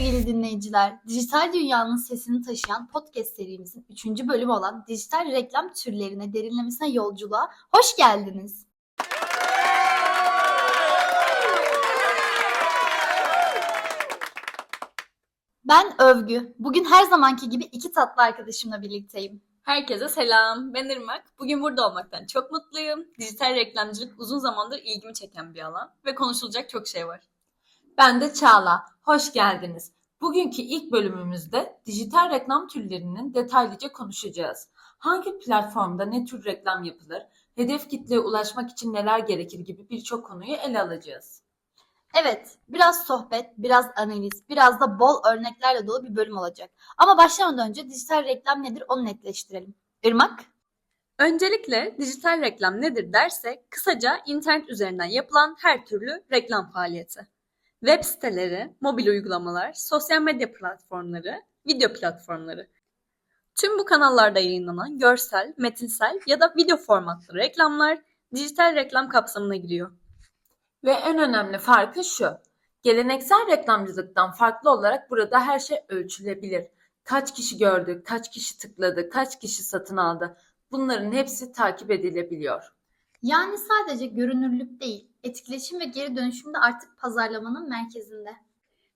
sevgili dinleyiciler. Dijital dünyanın sesini taşıyan podcast serimizin 3. bölümü olan dijital reklam türlerine derinlemesine yolculuğa hoş geldiniz. Ben Övgü. Bugün her zamanki gibi iki tatlı arkadaşımla birlikteyim. Herkese selam. Ben Irmak. Bugün burada olmaktan çok mutluyum. Dijital reklamcılık uzun zamandır ilgimi çeken bir alan ve konuşulacak çok şey var. Ben de Çağla. Hoş geldiniz. Bugünkü ilk bölümümüzde dijital reklam türlerinin detaylıca konuşacağız. Hangi platformda ne tür reklam yapılır, hedef kitleye ulaşmak için neler gerekir gibi birçok konuyu ele alacağız. Evet, biraz sohbet, biraz analiz, biraz da bol örneklerle dolu bir bölüm olacak. Ama başlamadan önce dijital reklam nedir onu netleştirelim. Irmak? Öncelikle dijital reklam nedir dersek kısaca internet üzerinden yapılan her türlü reklam faaliyeti. Web siteleri, mobil uygulamalar, sosyal medya platformları, video platformları. Tüm bu kanallarda yayınlanan görsel, metinsel ya da video formatlı reklamlar dijital reklam kapsamına giriyor. Ve en önemli farkı şu. Geleneksel reklamcılıktan farklı olarak burada her şey ölçülebilir. Kaç kişi gördü, kaç kişi tıkladı, kaç kişi satın aldı. Bunların hepsi takip edilebiliyor. Yani sadece görünürlük değil, etkileşim ve geri dönüşüm de artık pazarlamanın merkezinde.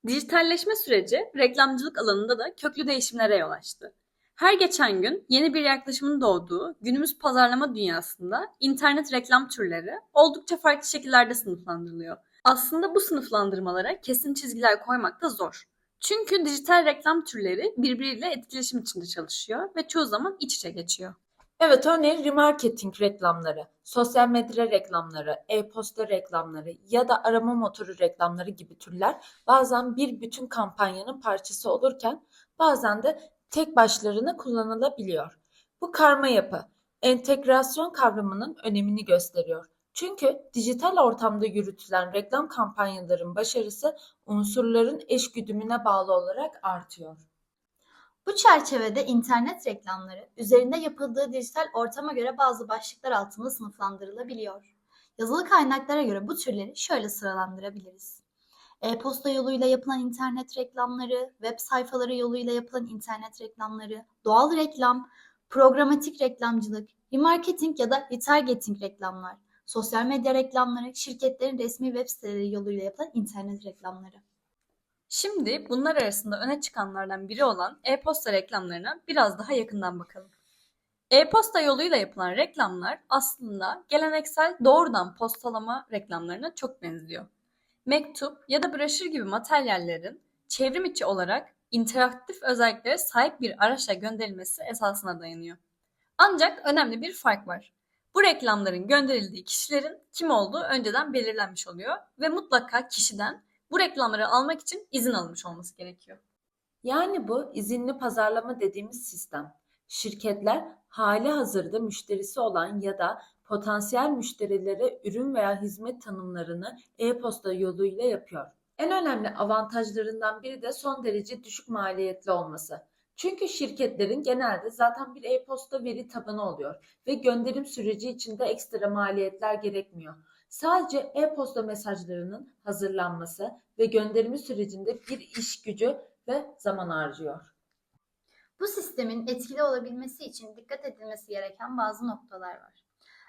Dijitalleşme süreci reklamcılık alanında da köklü değişimlere yol açtı. Her geçen gün yeni bir yaklaşımın doğduğu günümüz pazarlama dünyasında internet reklam türleri oldukça farklı şekillerde sınıflandırılıyor. Aslında bu sınıflandırmalara kesin çizgiler koymak da zor. Çünkü dijital reklam türleri birbiriyle etkileşim içinde çalışıyor ve çoğu zaman iç içe geçiyor. Evet örneğin remarketing reklamları, sosyal medya reklamları, e-posta reklamları ya da arama motoru reklamları gibi türler bazen bir bütün kampanyanın parçası olurken bazen de tek başlarına kullanılabiliyor. Bu karma yapı, entegrasyon kavramının önemini gösteriyor. Çünkü dijital ortamda yürütülen reklam kampanyaların başarısı unsurların eşgüdümüne bağlı olarak artıyor. Bu çerçevede internet reklamları üzerinde yapıldığı dijital ortama göre bazı başlıklar altında sınıflandırılabiliyor. Yazılı kaynaklara göre bu türleri şöyle sıralandırabiliriz. E-posta yoluyla yapılan internet reklamları, web sayfaları yoluyla yapılan internet reklamları, doğal reklam, programatik reklamcılık, remarketing ya da retargeting reklamlar, sosyal medya reklamları, şirketlerin resmi web siteleri yoluyla yapılan internet reklamları. Şimdi bunlar arasında öne çıkanlardan biri olan e-posta reklamlarına biraz daha yakından bakalım. E-posta yoluyla yapılan reklamlar aslında geleneksel doğrudan postalama reklamlarına çok benziyor. Mektup ya da broşür gibi materyallerin çevrim içi olarak interaktif özelliklere sahip bir araçla gönderilmesi esasına dayanıyor. Ancak önemli bir fark var. Bu reklamların gönderildiği kişilerin kim olduğu önceden belirlenmiş oluyor ve mutlaka kişiden bu reklamları almak için izin almış olması gerekiyor. Yani bu izinli pazarlama dediğimiz sistem. Şirketler hali hazırda müşterisi olan ya da potansiyel müşterilere ürün veya hizmet tanımlarını e-posta yoluyla yapıyor. En önemli avantajlarından biri de son derece düşük maliyetli olması. Çünkü şirketlerin genelde zaten bir e-posta veri tabanı oluyor ve gönderim süreci içinde ekstra maliyetler gerekmiyor. Sadece e-posta mesajlarının hazırlanması ve gönderimi sürecinde bir iş gücü ve zaman harcıyor. Bu sistemin etkili olabilmesi için dikkat edilmesi gereken bazı noktalar var.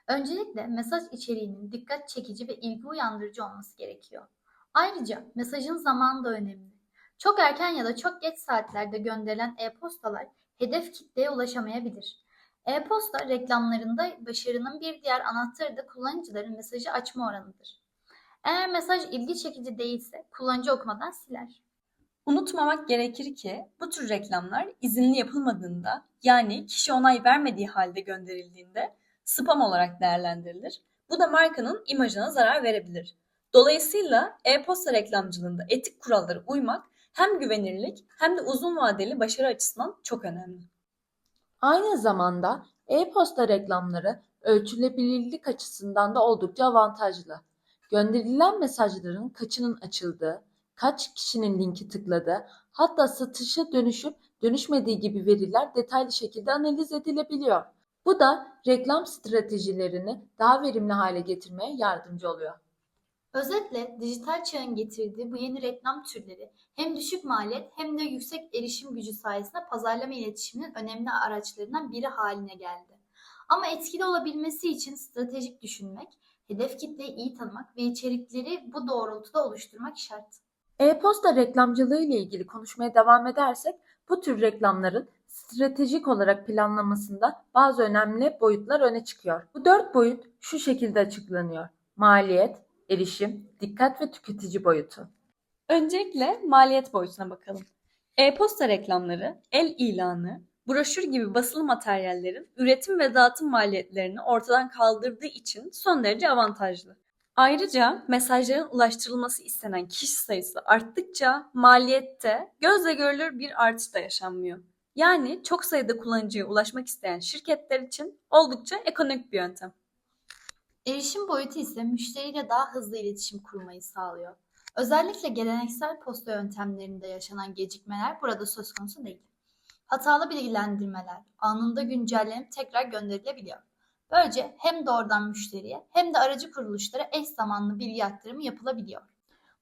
Öncelikle mesaj içeriğinin dikkat çekici ve ilgi uyandırıcı olması gerekiyor. Ayrıca mesajın zamanı da önemli. Çok erken ya da çok geç saatlerde gönderilen e-postalar hedef kitleye ulaşamayabilir. E-posta reklamlarında başarının bir diğer anahtarı da kullanıcıların mesajı açma oranıdır. Eğer mesaj ilgi çekici değilse kullanıcı okumadan siler. Unutmamak gerekir ki bu tür reklamlar izinli yapılmadığında yani kişi onay vermediği halde gönderildiğinde spam olarak değerlendirilir. Bu da markanın imajına zarar verebilir. Dolayısıyla e-posta reklamcılığında etik kurallara uymak hem güvenirlik hem de uzun vadeli başarı açısından çok önemli. Aynı zamanda e-posta reklamları ölçülebilirlik açısından da oldukça avantajlı. Gönderilen mesajların kaçının açıldığı, kaç kişinin linki tıkladığı, hatta satışa dönüşüp dönüşmediği gibi veriler detaylı şekilde analiz edilebiliyor. Bu da reklam stratejilerini daha verimli hale getirmeye yardımcı oluyor. Özetle dijital çağın getirdiği bu yeni reklam türleri hem düşük maliyet hem de yüksek erişim gücü sayesinde pazarlama iletişiminin önemli araçlarından biri haline geldi. Ama etkili olabilmesi için stratejik düşünmek, hedef kitleyi iyi tanımak ve içerikleri bu doğrultuda oluşturmak şart. E-posta reklamcılığı ile ilgili konuşmaya devam edersek bu tür reklamların stratejik olarak planlamasında bazı önemli boyutlar öne çıkıyor. Bu dört boyut şu şekilde açıklanıyor. Maliyet, erişim, dikkat ve tüketici boyutu. Öncelikle maliyet boyutuna bakalım. E-posta reklamları, el ilanı, broşür gibi basılı materyallerin üretim ve dağıtım maliyetlerini ortadan kaldırdığı için son derece avantajlı. Ayrıca mesajların ulaştırılması istenen kişi sayısı arttıkça maliyette gözle görülür bir artış da yaşanmıyor. Yani çok sayıda kullanıcıya ulaşmak isteyen şirketler için oldukça ekonomik bir yöntem. Erişim boyutu ise müşteriyle daha hızlı iletişim kurmayı sağlıyor. Özellikle geleneksel posta yöntemlerinde yaşanan gecikmeler burada söz konusu değil. Hatalı bilgilendirmeler anında güncellenip tekrar gönderilebiliyor. Böylece hem doğrudan müşteriye hem de aracı kuruluşlara eş zamanlı bilgi aktarımı yapılabiliyor.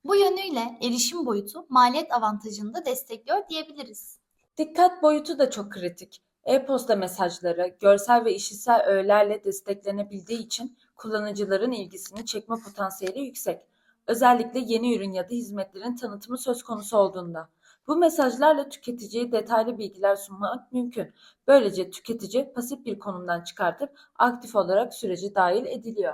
Bu yönüyle erişim boyutu maliyet avantajını da destekliyor diyebiliriz. Dikkat boyutu da çok kritik. E-posta mesajları görsel ve işitsel öğelerle desteklenebildiği için kullanıcıların ilgisini çekme potansiyeli yüksek. Özellikle yeni ürün ya da hizmetlerin tanıtımı söz konusu olduğunda. Bu mesajlarla tüketiciye detaylı bilgiler sunmak mümkün. Böylece tüketici pasif bir konumdan çıkartıp aktif olarak sürece dahil ediliyor.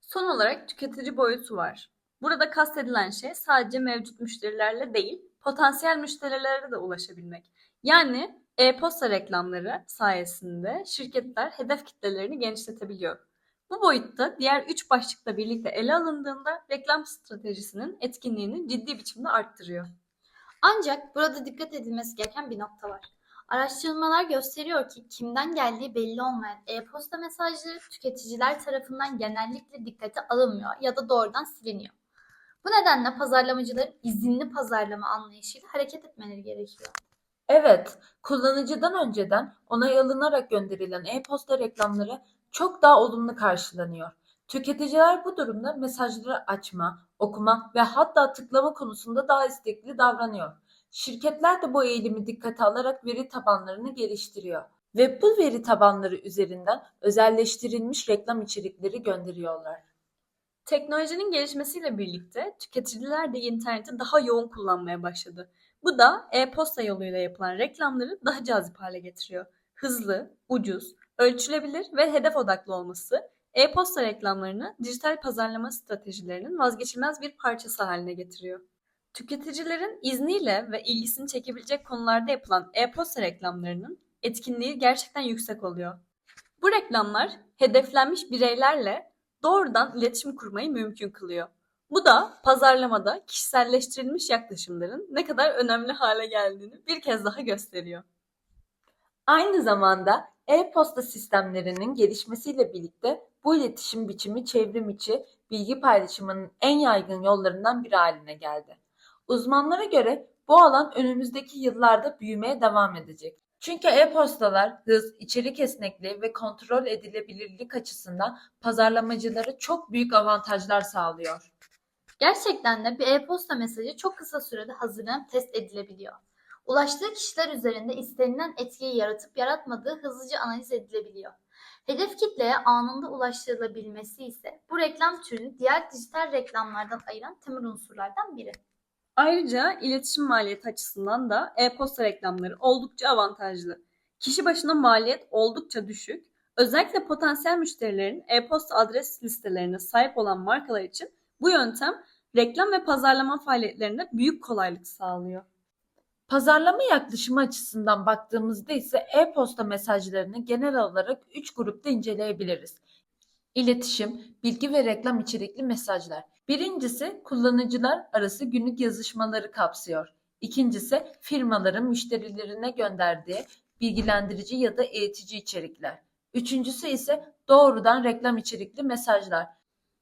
Son olarak tüketici boyutu var. Burada kastedilen şey sadece mevcut müşterilerle değil, potansiyel müşterilere de ulaşabilmek. Yani e-posta reklamları sayesinde şirketler hedef kitlelerini genişletebiliyor. Bu boyutta diğer üç başlıkla birlikte ele alındığında reklam stratejisinin etkinliğini ciddi biçimde arttırıyor. Ancak burada dikkat edilmesi gereken bir nokta var. Araştırmalar gösteriyor ki kimden geldiği belli olmayan e-posta mesajları tüketiciler tarafından genellikle dikkate alınmıyor ya da doğrudan siliniyor. Bu nedenle pazarlamacıların izinli pazarlama anlayışıyla hareket etmeleri gerekiyor. Evet, kullanıcıdan önceden onay alınarak gönderilen e-posta reklamları çok daha olumlu karşılanıyor. Tüketiciler bu durumda mesajları açma, okuma ve hatta tıklama konusunda daha istekli davranıyor. Şirketler de bu eğilimi dikkate alarak veri tabanlarını geliştiriyor ve bu veri tabanları üzerinden özelleştirilmiş reklam içerikleri gönderiyorlar. Teknolojinin gelişmesiyle birlikte tüketiciler de interneti daha yoğun kullanmaya başladı. Bu da e-posta yoluyla yapılan reklamları daha cazip hale getiriyor. Hızlı, ucuz, ölçülebilir ve hedef odaklı olması e-posta reklamlarını dijital pazarlama stratejilerinin vazgeçilmez bir parçası haline getiriyor. Tüketicilerin izniyle ve ilgisini çekebilecek konularda yapılan e-posta reklamlarının etkinliği gerçekten yüksek oluyor. Bu reklamlar hedeflenmiş bireylerle doğrudan iletişim kurmayı mümkün kılıyor. Bu da pazarlamada kişiselleştirilmiş yaklaşımların ne kadar önemli hale geldiğini bir kez daha gösteriyor. Aynı zamanda e-posta sistemlerinin gelişmesiyle birlikte bu iletişim biçimi çevrim içi bilgi paylaşımının en yaygın yollarından biri haline geldi. Uzmanlara göre bu alan önümüzdeki yıllarda büyümeye devam edecek. Çünkü e-postalar hız, içerik esnekliği ve kontrol edilebilirlik açısından pazarlamacılara çok büyük avantajlar sağlıyor. Gerçekten de bir e-posta mesajı çok kısa sürede hazırlanıp test edilebiliyor. Ulaştığı kişiler üzerinde istenilen etkiyi yaratıp yaratmadığı hızlıca analiz edilebiliyor. Hedef kitleye anında ulaştırılabilmesi ise bu reklam türünü diğer dijital reklamlardan ayıran temel unsurlardan biri. Ayrıca iletişim maliyeti açısından da e-posta reklamları oldukça avantajlı. Kişi başına maliyet oldukça düşük. Özellikle potansiyel müşterilerin e-posta adres listelerine sahip olan markalar için bu yöntem reklam ve pazarlama faaliyetlerinde büyük kolaylık sağlıyor. Pazarlama yaklaşımı açısından baktığımızda ise e-posta mesajlarını genel olarak 3 grupta inceleyebiliriz. İletişim, bilgi ve reklam içerikli mesajlar. Birincisi kullanıcılar arası günlük yazışmaları kapsıyor. İkincisi firmaların müşterilerine gönderdiği bilgilendirici ya da eğitici içerikler. Üçüncüsü ise doğrudan reklam içerikli mesajlar.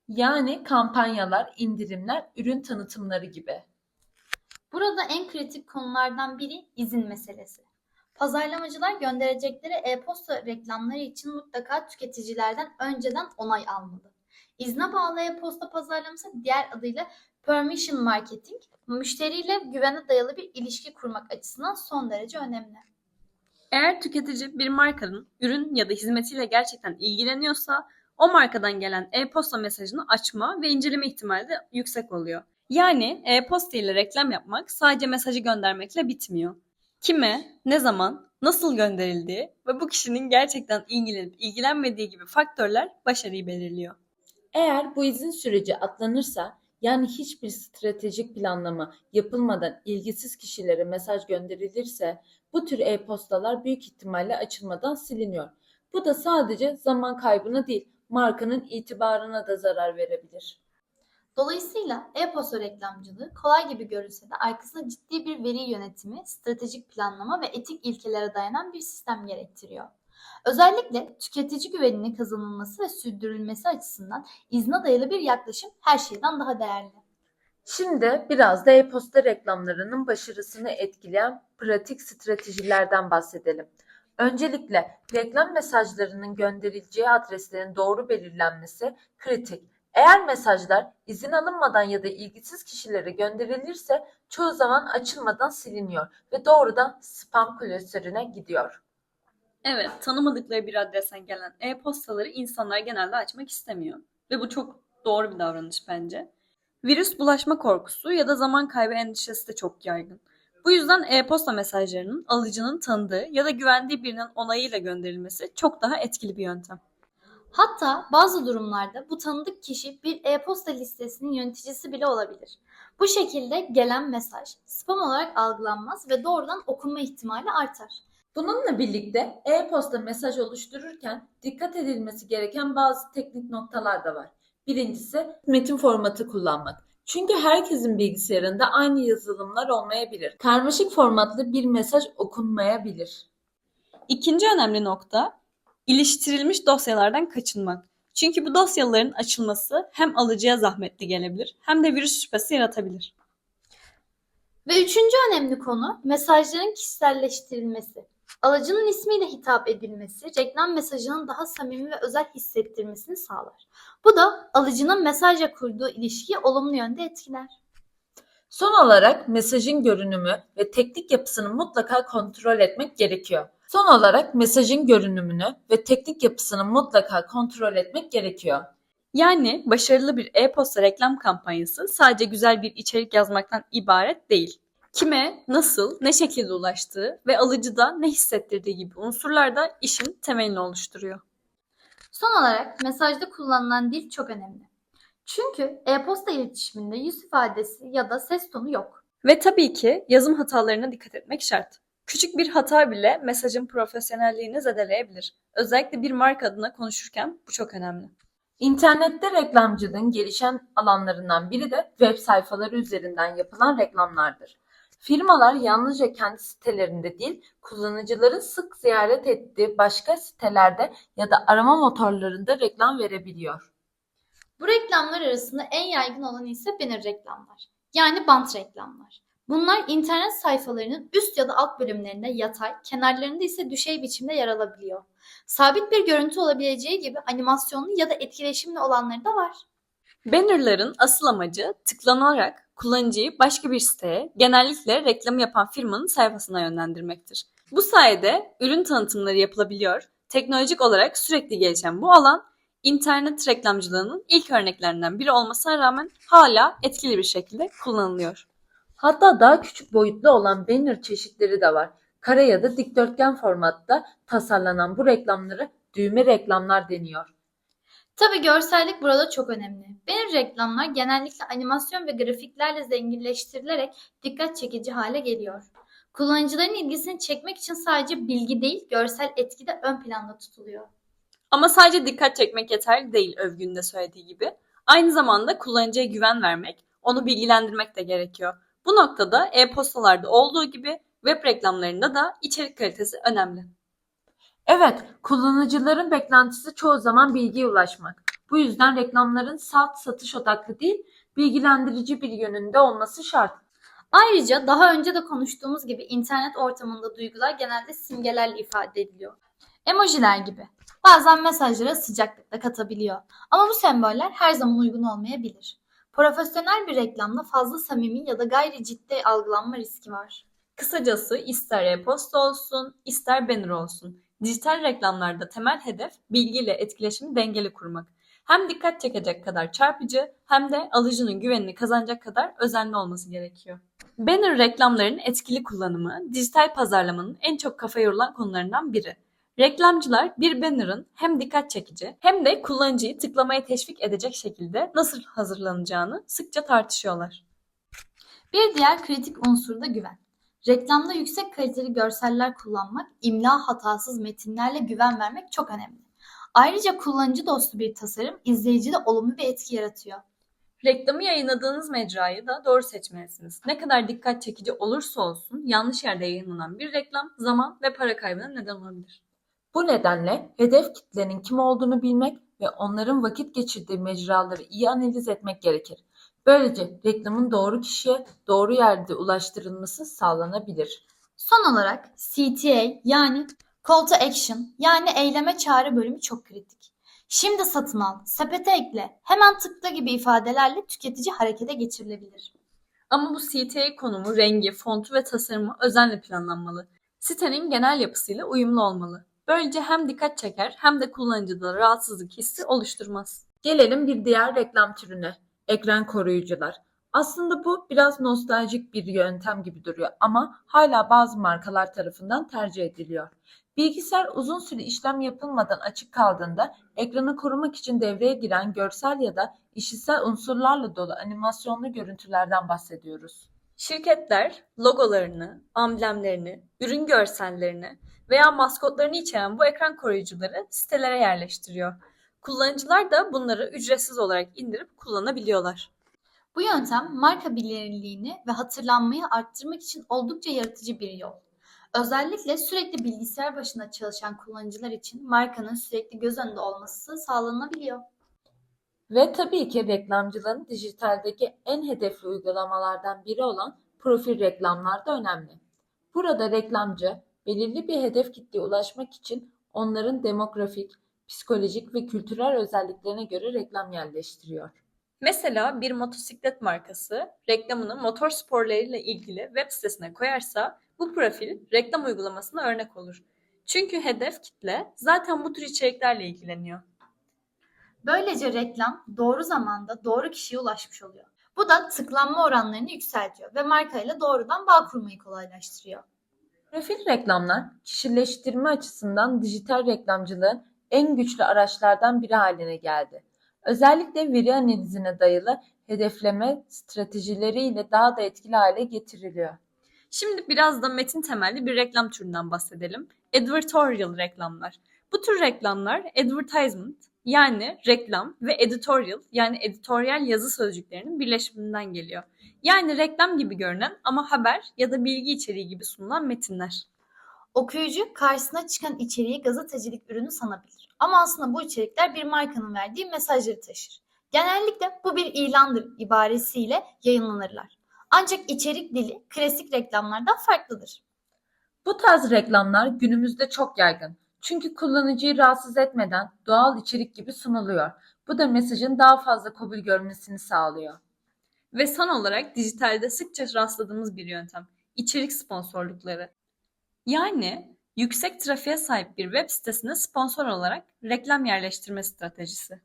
Yani kampanyalar, indirimler, ürün tanıtımları gibi. Burada en kritik konulardan biri izin meselesi. Pazarlamacılar gönderecekleri e-posta reklamları için mutlaka tüketicilerden önceden onay almalı. İzne bağlı e-posta pazarlaması diğer adıyla permission marketing, müşteriyle güvene dayalı bir ilişki kurmak açısından son derece önemli. Eğer tüketici bir markanın ürün ya da hizmetiyle gerçekten ilgileniyorsa o markadan gelen e-posta mesajını açma ve inceleme ihtimali de yüksek oluyor. Yani e-posta ile reklam yapmak sadece mesajı göndermekle bitmiyor. Kime, ne zaman, nasıl gönderildiği ve bu kişinin gerçekten ilgilenip ilgilenmediği gibi faktörler başarıyı belirliyor. Eğer bu izin süreci atlanırsa yani hiçbir stratejik planlama yapılmadan ilgisiz kişilere mesaj gönderilirse bu tür e-postalar büyük ihtimalle açılmadan siliniyor. Bu da sadece zaman kaybına değil markanın itibarına da zarar verebilir. Dolayısıyla e-posta reklamcılığı kolay gibi görülse de arkasında ciddi bir veri yönetimi, stratejik planlama ve etik ilkelere dayanan bir sistem gerektiriyor. Özellikle tüketici güveninin kazanılması ve sürdürülmesi açısından izne dayalı bir yaklaşım her şeyden daha değerli. Şimdi biraz da e-posta reklamlarının başarısını etkileyen pratik stratejilerden bahsedelim. Öncelikle reklam mesajlarının gönderileceği adreslerin doğru belirlenmesi kritik. Eğer mesajlar izin alınmadan ya da ilgisiz kişilere gönderilirse çoğu zaman açılmadan siliniyor ve doğrudan spam klasörüne gidiyor. Evet, tanımadıkları bir adresten gelen e-postaları insanlar genelde açmak istemiyor. Ve bu çok doğru bir davranış bence. Virüs bulaşma korkusu ya da zaman kaybı endişesi de çok yaygın. Bu yüzden e-posta mesajlarının alıcının tanıdığı ya da güvendiği birinin onayıyla gönderilmesi çok daha etkili bir yöntem. Hatta bazı durumlarda bu tanıdık kişi bir e-posta listesinin yöneticisi bile olabilir. Bu şekilde gelen mesaj spam olarak algılanmaz ve doğrudan okunma ihtimali artar. Bununla birlikte e-posta mesaj oluştururken dikkat edilmesi gereken bazı teknik noktalar da var. Birincisi metin formatı kullanmak. Çünkü herkesin bilgisayarında aynı yazılımlar olmayabilir. Karmaşık formatlı bir mesaj okunmayabilir. İkinci önemli nokta iliştirilmiş dosyalardan kaçınmak. Çünkü bu dosyaların açılması hem alıcıya zahmetli gelebilir hem de virüs şüphesi yaratabilir. Ve üçüncü önemli konu mesajların kişiselleştirilmesi. Alıcının ismiyle hitap edilmesi reklam mesajının daha samimi ve özel hissettirmesini sağlar. Bu da alıcının mesajla kurduğu ilişkiyi olumlu yönde etkiler. Son olarak mesajın görünümü ve teknik yapısını mutlaka kontrol etmek gerekiyor. Son olarak mesajın görünümünü ve teknik yapısını mutlaka kontrol etmek gerekiyor. Yani başarılı bir e-posta reklam kampanyası sadece güzel bir içerik yazmaktan ibaret değil. Kime, nasıl, ne şekilde ulaştığı ve alıcıda ne hissettirdiği gibi unsurlar da işin temelini oluşturuyor. Son olarak mesajda kullanılan dil çok önemli. Çünkü e-posta iletişiminde yüz ifadesi ya da ses tonu yok. Ve tabii ki yazım hatalarına dikkat etmek şart. Küçük bir hata bile mesajın profesyonelliğini zedeleyebilir. Özellikle bir marka adına konuşurken bu çok önemli. İnternette reklamcılığın gelişen alanlarından biri de web sayfaları üzerinden yapılan reklamlardır. Firmalar yalnızca kendi sitelerinde değil, kullanıcıların sık ziyaret ettiği başka sitelerde ya da arama motorlarında reklam verebiliyor. Bu reklamlar arasında en yaygın olanı ise banner reklamlar. Yani bant reklamlar. Bunlar internet sayfalarının üst ya da alt bölümlerinde yatay, kenarlarında ise düşey biçimde yer alabiliyor. Sabit bir görüntü olabileceği gibi animasyonlu ya da etkileşimli olanları da var. Bannerların asıl amacı tıklanarak kullanıcıyı başka bir siteye, genellikle reklamı yapan firmanın sayfasına yönlendirmektir. Bu sayede ürün tanıtımları yapılabiliyor. Teknolojik olarak sürekli gelişen bu alan, internet reklamcılığının ilk örneklerinden biri olmasına rağmen hala etkili bir şekilde kullanılıyor. Hatta daha küçük boyutlu olan banner çeşitleri de var. Kare ya da dikdörtgen formatta tasarlanan bu reklamları düğme reklamlar deniyor. Tabi görsellik burada çok önemli. Banner reklamlar genellikle animasyon ve grafiklerle zenginleştirilerek dikkat çekici hale geliyor. Kullanıcıların ilgisini çekmek için sadece bilgi değil, görsel etki de ön planda tutuluyor. Ama sadece dikkat çekmek yeterli değil Övgün'ün de söylediği gibi. Aynı zamanda kullanıcıya güven vermek, onu bilgilendirmek de gerekiyor. Bu noktada e-postalarda olduğu gibi web reklamlarında da içerik kalitesi önemli. Evet, kullanıcıların beklentisi çoğu zaman bilgiye ulaşmak. Bu yüzden reklamların salt satış odaklı değil, bilgilendirici bir yönünde olması şart. Ayrıca daha önce de konuştuğumuz gibi internet ortamında duygular genelde simgelerle ifade ediliyor. Emojiler gibi. Bazen mesajlara sıcaklık da katabiliyor. Ama bu semboller her zaman uygun olmayabilir. Profesyonel bir reklamda fazla samimi ya da gayri ciddi algılanma riski var. Kısacası ister e-posta olsun, ister banner olsun. Dijital reklamlarda temel hedef bilgiyle etkileşimi dengeli kurmak. Hem dikkat çekecek kadar çarpıcı hem de alıcının güvenini kazanacak kadar özenli olması gerekiyor. Banner reklamların etkili kullanımı dijital pazarlamanın en çok kafa yorulan konularından biri. Reklamcılar bir banner'ın hem dikkat çekici hem de kullanıcıyı tıklamaya teşvik edecek şekilde nasıl hazırlanacağını sıkça tartışıyorlar. Bir diğer kritik unsur da güven. Reklamda yüksek kaliteli görseller kullanmak, imla hatasız metinlerle güven vermek çok önemli. Ayrıca kullanıcı dostu bir tasarım izleyicide olumlu bir etki yaratıyor. Reklamı yayınladığınız mecrayı da doğru seçmelisiniz. Ne kadar dikkat çekici olursa olsun yanlış yerde yayınlanan bir reklam zaman ve para kaybına neden olabilir. Bu nedenle hedef kitlenin kim olduğunu bilmek ve onların vakit geçirdiği mecraları iyi analiz etmek gerekir. Böylece reklamın doğru kişiye doğru yerde ulaştırılması sağlanabilir. Son olarak CTA yani Call to Action yani eyleme çağrı bölümü çok kritik. Şimdi satın al, sepete ekle, hemen tıkla gibi ifadelerle tüketici harekete geçirilebilir. Ama bu CTA konumu, rengi, fontu ve tasarımı özenle planlanmalı. Sitenin genel yapısıyla uyumlu olmalı. Böylece hem dikkat çeker hem de kullanıcıda rahatsızlık hissi oluşturmaz. Gelelim bir diğer reklam türüne. Ekran koruyucular. Aslında bu biraz nostaljik bir yöntem gibi duruyor ama hala bazı markalar tarafından tercih ediliyor. Bilgisayar uzun süre işlem yapılmadan açık kaldığında ekranı korumak için devreye giren görsel ya da işitsel unsurlarla dolu animasyonlu görüntülerden bahsediyoruz. Şirketler logolarını, amblemlerini, ürün görsellerini veya maskotlarını içeren bu ekran koruyucuları sitelere yerleştiriyor. Kullanıcılar da bunları ücretsiz olarak indirip kullanabiliyorlar. Bu yöntem marka bilinirliğini ve hatırlanmayı arttırmak için oldukça yaratıcı bir yol. Özellikle sürekli bilgisayar başında çalışan kullanıcılar için markanın sürekli göz önünde olması sağlanabiliyor. Ve tabii ki reklamcılığın dijitaldeki en hedefli uygulamalardan biri olan profil reklamlar da önemli. Burada reklamcı belirli bir hedef kitleye ulaşmak için onların demografik, psikolojik ve kültürel özelliklerine göre reklam yerleştiriyor. Mesela bir motosiklet markası reklamını motor sporlarıyla ilgili web sitesine koyarsa bu profil reklam uygulamasına örnek olur. Çünkü hedef kitle zaten bu tür içeriklerle ilgileniyor. Böylece reklam doğru zamanda doğru kişiye ulaşmış oluyor. Bu da tıklanma oranlarını yükseltiyor ve markayla doğrudan bağ kurmayı kolaylaştırıyor. Profil reklamlar kişileştirme açısından dijital reklamcılığın en güçlü araçlardan biri haline geldi. Özellikle veri analizine dayalı hedefleme stratejileriyle daha da etkili hale getiriliyor. Şimdi biraz da metin temelli bir reklam türünden bahsedelim. Advertorial reklamlar. Bu tür reklamlar advertisement yani reklam ve editorial yani editoryal yazı sözcüklerinin birleşiminden geliyor. Yani reklam gibi görünen ama haber ya da bilgi içeriği gibi sunulan metinler. Okuyucu karşısına çıkan içeriği gazetecilik ürünü sanabilir. Ama aslında bu içerikler bir markanın verdiği mesajları taşır. Genellikle bu bir ilandır ibaresiyle yayınlanırlar. Ancak içerik dili klasik reklamlardan farklıdır. Bu tarz reklamlar günümüzde çok yaygın. Çünkü kullanıcıyı rahatsız etmeden doğal içerik gibi sunuluyor. Bu da mesajın daha fazla kabul görmesini sağlıyor. Ve son olarak dijitalde sıkça rastladığımız bir yöntem. içerik sponsorlukları. Yani yüksek trafiğe sahip bir web sitesine sponsor olarak reklam yerleştirme stratejisi.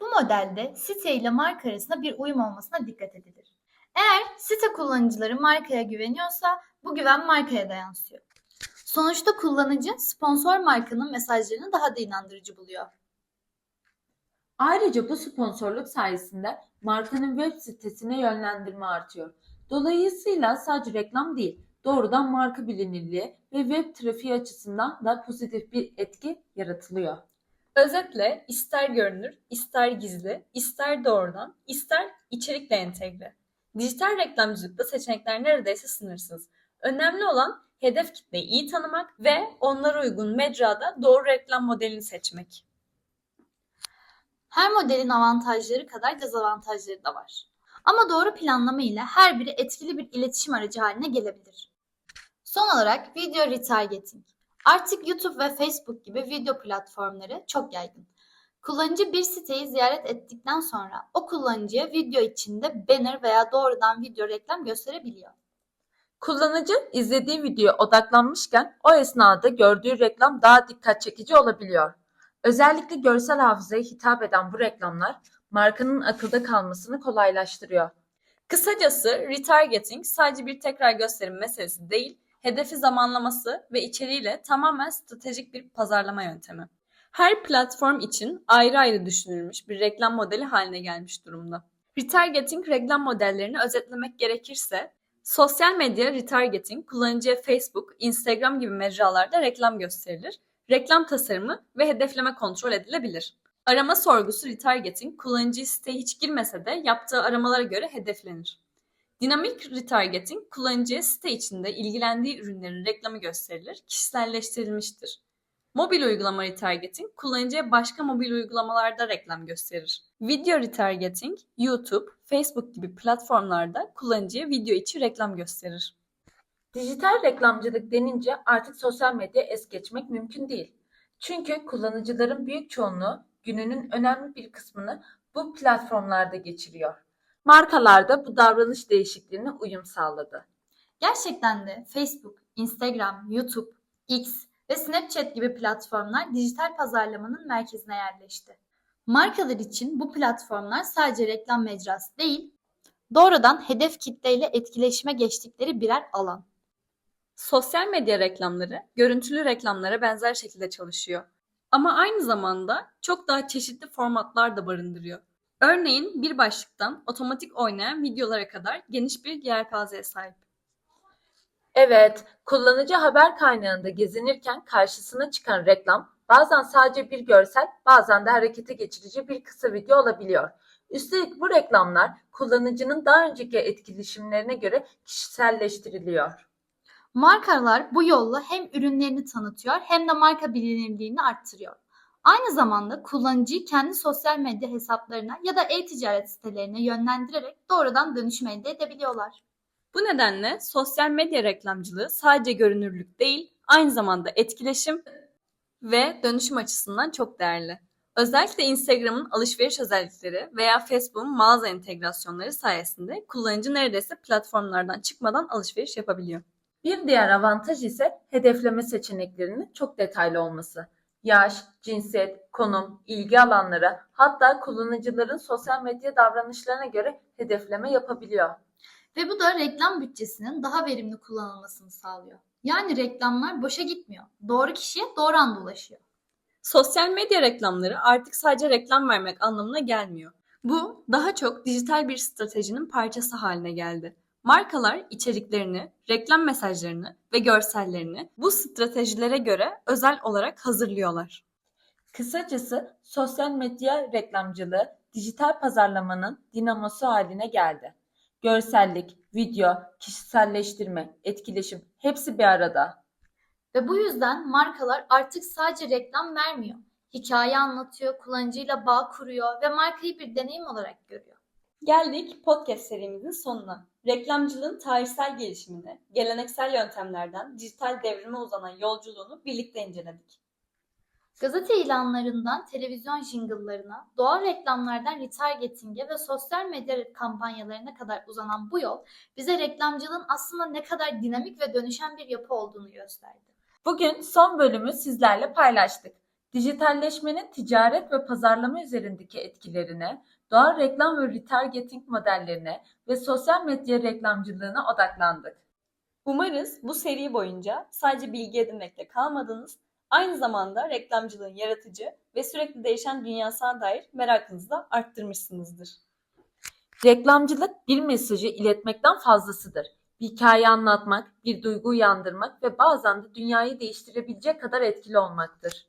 Bu modelde site ile marka arasında bir uyum olmasına dikkat edilir. Eğer site kullanıcıları markaya güveniyorsa bu güven markaya da yansıyor. Sonuçta kullanıcı sponsor markanın mesajlarını daha da inandırıcı buluyor. Ayrıca bu sponsorluk sayesinde markanın web sitesine yönlendirme artıyor. Dolayısıyla sadece reklam değil, doğrudan marka bilinirliği ve web trafiği açısından da pozitif bir etki yaratılıyor. Özetle ister görünür, ister gizli, ister doğrudan, ister içerikle entegre. Dijital reklamcılıkta seçenekler neredeyse sınırsız. Önemli olan hedef kitleyi iyi tanımak ve onlara uygun mecrada doğru reklam modelini seçmek. Her modelin avantajları kadar dezavantajları da var. Ama doğru planlama ile her biri etkili bir iletişim aracı haline gelebilir. Son olarak video retargeting. Artık YouTube ve Facebook gibi video platformları çok yaygın. Kullanıcı bir siteyi ziyaret ettikten sonra o kullanıcıya video içinde banner veya doğrudan video reklam gösterebiliyor. Kullanıcı izlediği videoya odaklanmışken o esnada gördüğü reklam daha dikkat çekici olabiliyor. Özellikle görsel hafızaya hitap eden bu reklamlar markanın akılda kalmasını kolaylaştırıyor. Kısacası retargeting sadece bir tekrar gösterim meselesi değil, hedefi zamanlaması ve içeriğiyle tamamen stratejik bir pazarlama yöntemi. Her platform için ayrı ayrı düşünülmüş bir reklam modeli haline gelmiş durumda. Retargeting reklam modellerini özetlemek gerekirse, sosyal medya retargeting kullanıcıya Facebook, Instagram gibi mecralarda reklam gösterilir, reklam tasarımı ve hedefleme kontrol edilebilir. Arama sorgusu retargeting kullanıcı siteye hiç girmese de yaptığı aramalara göre hedeflenir. Dinamik retargeting kullanıcıya site içinde ilgilendiği ürünlerin reklamı gösterilir, kişiselleştirilmiştir. Mobil uygulama retargeting kullanıcıya başka mobil uygulamalarda reklam gösterir. Video retargeting YouTube, Facebook gibi platformlarda kullanıcıya video içi reklam gösterir. Dijital reklamcılık denince artık sosyal medya es geçmek mümkün değil. Çünkü kullanıcıların büyük çoğunluğu gününün önemli bir kısmını bu platformlarda geçiriyor. Markalar da bu davranış değişikliğine uyum sağladı. Gerçekten de Facebook, Instagram, YouTube, X ve Snapchat gibi platformlar dijital pazarlamanın merkezine yerleşti. Markalar için bu platformlar sadece reklam mecrası değil, doğrudan hedef kitleyle etkileşime geçtikleri birer alan. Sosyal medya reklamları görüntülü reklamlara benzer şekilde çalışıyor. Ama aynı zamanda çok daha çeşitli formatlar da barındırıyor. Örneğin bir başlıktan otomatik oynayan videolara kadar geniş bir yelpazeye sahip. Evet, kullanıcı haber kaynağında gezinirken karşısına çıkan reklam bazen sadece bir görsel, bazen de harekete geçirici bir kısa video olabiliyor. Üstelik bu reklamlar kullanıcının daha önceki etkileşimlerine göre kişiselleştiriliyor. Markalar bu yolla hem ürünlerini tanıtıyor hem de marka bilinirliğini arttırıyor. Aynı zamanda kullanıcıyı kendi sosyal medya hesaplarına ya da e-ticaret sitelerine yönlendirerek doğrudan dönüşüm elde edebiliyorlar. Bu nedenle sosyal medya reklamcılığı sadece görünürlük değil, aynı zamanda etkileşim ve dönüşüm açısından çok değerli. Özellikle Instagram'ın alışveriş özellikleri veya Facebook'un mağaza entegrasyonları sayesinde kullanıcı neredeyse platformlardan çıkmadan alışveriş yapabiliyor. Bir diğer avantaj ise hedefleme seçeneklerinin çok detaylı olması. Yaş, cinsiyet, konum, ilgi alanları hatta kullanıcıların sosyal medya davranışlarına göre hedefleme yapabiliyor. Ve bu da reklam bütçesinin daha verimli kullanılmasını sağlıyor. Yani reklamlar boşa gitmiyor. Doğru kişiye doğru anda ulaşıyor. Sosyal medya reklamları artık sadece reklam vermek anlamına gelmiyor. Bu daha çok dijital bir stratejinin parçası haline geldi. Markalar içeriklerini, reklam mesajlarını ve görsellerini bu stratejilere göre özel olarak hazırlıyorlar. Kısacası sosyal medya reklamcılığı dijital pazarlamanın dinamosu haline geldi. Görsellik, video, kişiselleştirme, etkileşim hepsi bir arada. Ve bu yüzden markalar artık sadece reklam vermiyor. Hikaye anlatıyor, kullanıcıyla bağ kuruyor ve markayı bir deneyim olarak görüyor. Geldik podcast serimizin sonuna. Reklamcılığın tarihsel gelişimini, geleneksel yöntemlerden dijital devrime uzanan yolculuğunu birlikte inceledik. Gazete ilanlarından televizyon jingle'larına, doğal reklamlardan retargeting'e ve sosyal medya kampanyalarına kadar uzanan bu yol bize reklamcılığın aslında ne kadar dinamik ve dönüşen bir yapı olduğunu gösterdi. Bugün son bölümü sizlerle paylaştık. Dijitalleşmenin ticaret ve pazarlama üzerindeki etkilerine, doğal reklam ve retargeting modellerine ve sosyal medya reklamcılığına odaklandık. Umarız bu seri boyunca sadece bilgi edinmekle kalmadınız, aynı zamanda reklamcılığın yaratıcı ve sürekli değişen dünyasına dair merakınızı da arttırmışsınızdır. Reklamcılık bir mesajı iletmekten fazlasıdır. Bir hikaye anlatmak, bir duygu uyandırmak ve bazen de dünyayı değiştirebilecek kadar etkili olmaktır.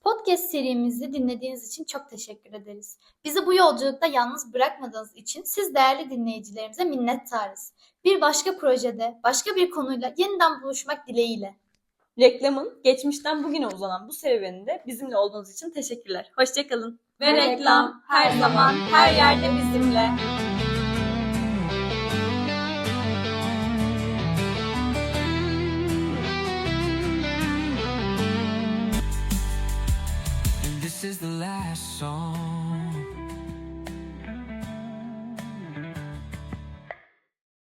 Podcast serimizi dinlediğiniz için çok teşekkür ederiz. Bizi bu yolculukta yalnız bırakmadığınız için siz değerli dinleyicilerimize minnettarız. Bir başka projede, başka bir konuyla yeniden buluşmak dileğiyle. Reklamın geçmişten bugüne uzanan bu serüveninde bizimle olduğunuz için teşekkürler. Hoşçakalın. Ve reklam her zaman her yerde bizimle.